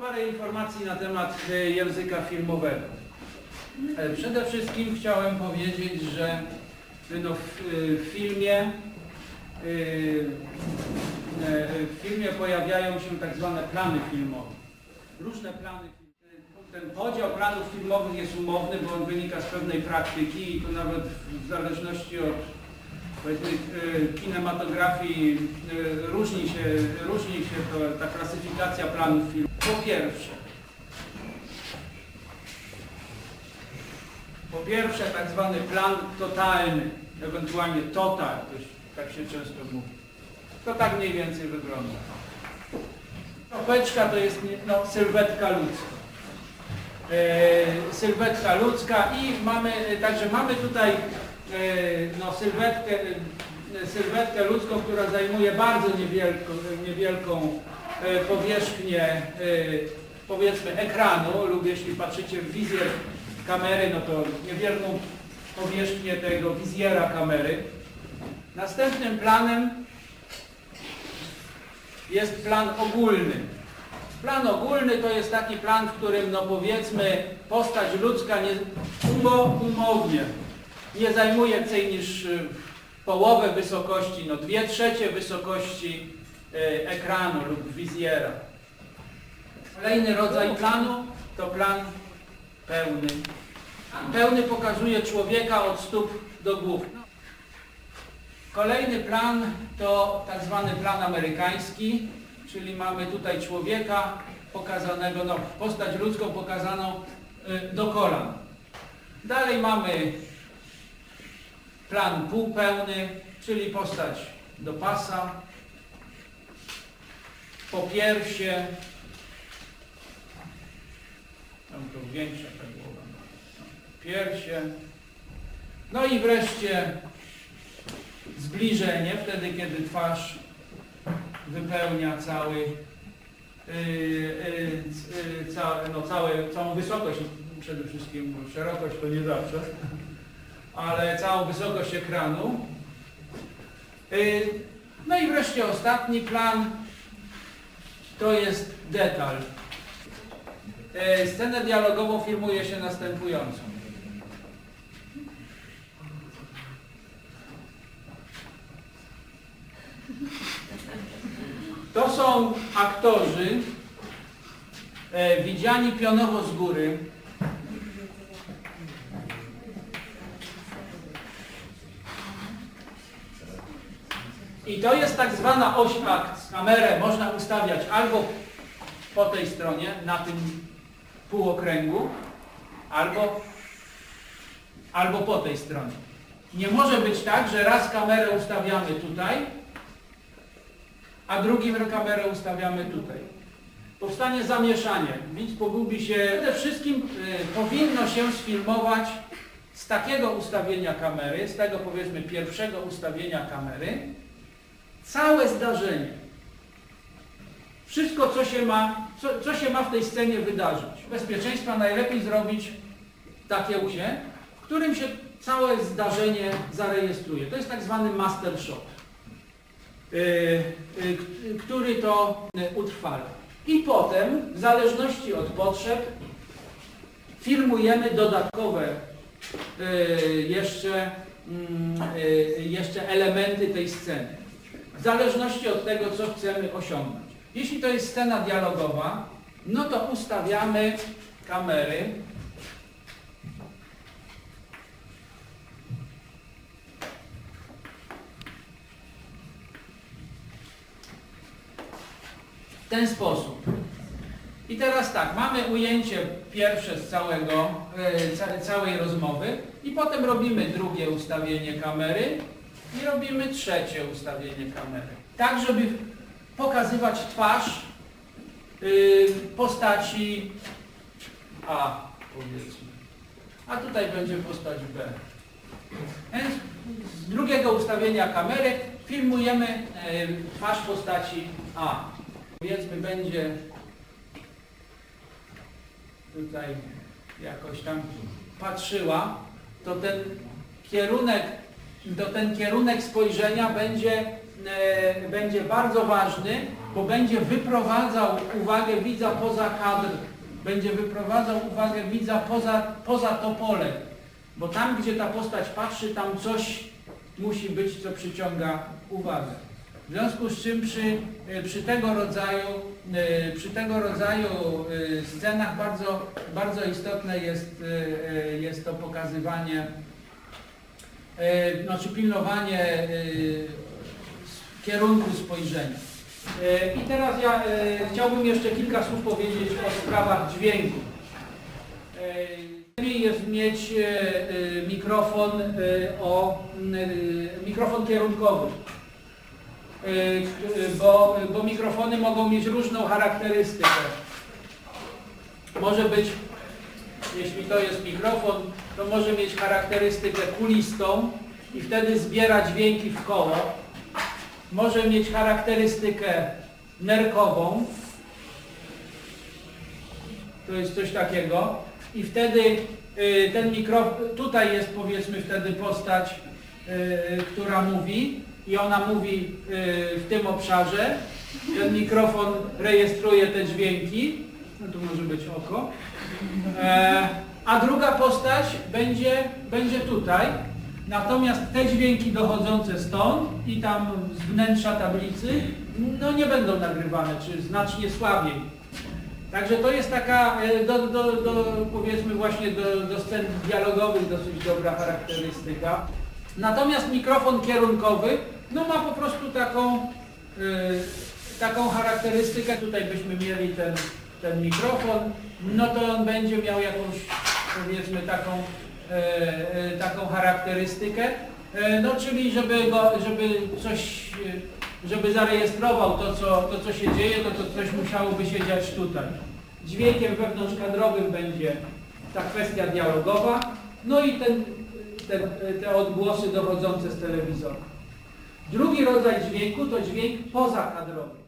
parę informacji na temat e, języka filmowego. E, Przede wszystkim chciałem powiedzieć, że no, w, e, filmie w filmie pojawiają się tak zwane plany filmowe. Różne plany. Ten podział planów filmowych jest umowny, bo on wynika z pewnej praktyki i to nawet w zależności od powiedzmy, e, kinematografii e, różni się, różni się to, ta klasyfikacja planów filmowych. Po pierwsze, po pierwsze tak zwany plan totalny, ewentualnie total, to się- tak się często mówi. To tak mniej więcej wygląda. Kropeczka to jest no, sylwetka ludzka. E, sylwetka ludzka i mamy, także mamy tutaj no, sylwetkę, e, sylwetkę ludzką, która zajmuje bardzo niewielką, niewielką e, powierzchnię e, powiedzmy ekranu lub jeśli patrzycie w wizjer kamery, no to niewielką powierzchnię tego wizjera kamery. Następnym planem jest plan ogólny. Plan ogólny to jest taki plan, w którym no powiedzmy postać ludzka nie, umo, umownie nie zajmuje więcej niż y, połowę wysokości, no dwie trzecie wysokości y, ekranu lub wizjera. Kolejny rodzaj planu to plan pełny. Pełny pokazuje człowieka od stóp do głów. Kolejny plan to tak zwany plan amerykański, czyli mamy tutaj człowieka pokazanego, no, postać ludzką pokazaną y, do kolan. Dalej mamy plan półpełny, czyli postać do pasa, po piersie, tam to większa ta głowa, no i wreszcie zbliżenie, wtedy kiedy twarz wypełnia cały, yy, yy, ca, no, całe, całą wysokość, przede wszystkim szerokość to nie zawsze, ale całą wysokość ekranu. Yy, no i wreszcie ostatni plan to jest detal. Yy, scenę dialogową filmuje się następująco. To są aktorzy e, widziani pionowo z góry. I to jest tak zwana oś akcji. Kamerę można ustawiać albo po tej stronie, na tym półokręgu, albo, albo po tej stronie. Nie może być tak, że raz kamerę ustawiamy tutaj, a drugim kamerę ustawiamy tutaj. Powstanie zamieszanie. Widz pogubi się. Przede wszystkim y, powinno się sfilmować z takiego ustawienia kamery, z tego powiedzmy pierwszego ustawienia kamery, całe zdarzenie. Wszystko, co się ma, co, co się ma w tej scenie wydarzyć. Bezpieczeństwa najlepiej zrobić takie ujęcie, w którym się całe zdarzenie zarejestruje. To jest tak zwany master shot. Y, y, który to y, utrwala. I potem, w zależności od potrzeb, filmujemy dodatkowe jeszcze, mm, jeszcze elementy tej sceny. Zależności od tego, co chcemy osiągnąć. Jeśli to jest scena dialogowa, no to ustawiamy kamery w ten sposób. I teraz tak, mamy ujęcie pierwsze z całego, e, ca, całej rozmowy i potem robimy drugie ustawienie kamery i robimy trzecie ustawienie kamery. Tak, żeby pokazywać twarz y, postaci A, powiedzmy. A tutaj będzie postać B. Więc z drugiego ustawienia kamery filmujemy e, twarz postaci A. Powiedzmy będzie tutaj jakoś tam patrzyła, to ten kierunek, to ten kierunek spojrzenia będzie e, będzie bardzo ważny, bo będzie wyprowadzał uwagę widza poza kadr, będzie wyprowadzał uwagę widza poza, poza to pole. Bo tam, gdzie ta postać patrzy, tam coś musi być, co przyciąga uwagę. W związku z czym przy, e, przy tego rodzaju, e, przy tego rodzaju scenach bardzo, bardzo istotne jest, jest to pokazywanie, znaczy pilnowanie e, kierunku spojrzenia. E, I teraz ja e, chciałbym jeszcze kilka słów powiedzieć o sprawach dźwięku. E, Lepiej jest mieć e, e, mikrofon e, o e, mikrofon kierunkowy. E, Bo, bo mikrofony mogą mieć różną charakterystykę. Może być, jeśli to jest mikrofon, to może mieć charakterystykę kulistą i wtedy zbiera dźwięki w koło. Może mieć charakterystykę nerkową, to jest coś takiego. I wtedy y, ten mikrofon, tutaj jest powiedzmy wtedy postać, y, która mówi i ona mówi y, w tym obszarze. Ten mikrofon rejestruje te dźwięki, no tu może być oko. E, a druga postać będzie, będzie tutaj. Natomiast te dźwięki dochodzące stąd i tam z wnętrza tablicy, no nie będą nagrywane, czy znacznie słabiej. Także to jest taka, e, do, do, do, powiedzmy właśnie do, do scen dialogowych dosyć dobra charakterystyka. Natomiast mikrofon kierunkowy, no ma po prostu taką, e, taką charakterystykę. Tutaj byśmy mieli ten, ten mikrofon, no to on będzie miał jakąś, powiedzmy taką, e, e, taką charakterystykę. E, no czyli żeby, go, żeby coś, żeby zarejestrował to co, to, co się dzieje, to, to coś musiałoby się dziać tutaj. Dźwiękiem wewnątrzkadrowym będzie ta kwestia dialogowa, no i ten, ten, te odgłosy dochodzące z telewizora. Drugi rodzaj dźwięku to dźwięk pozakadrowy.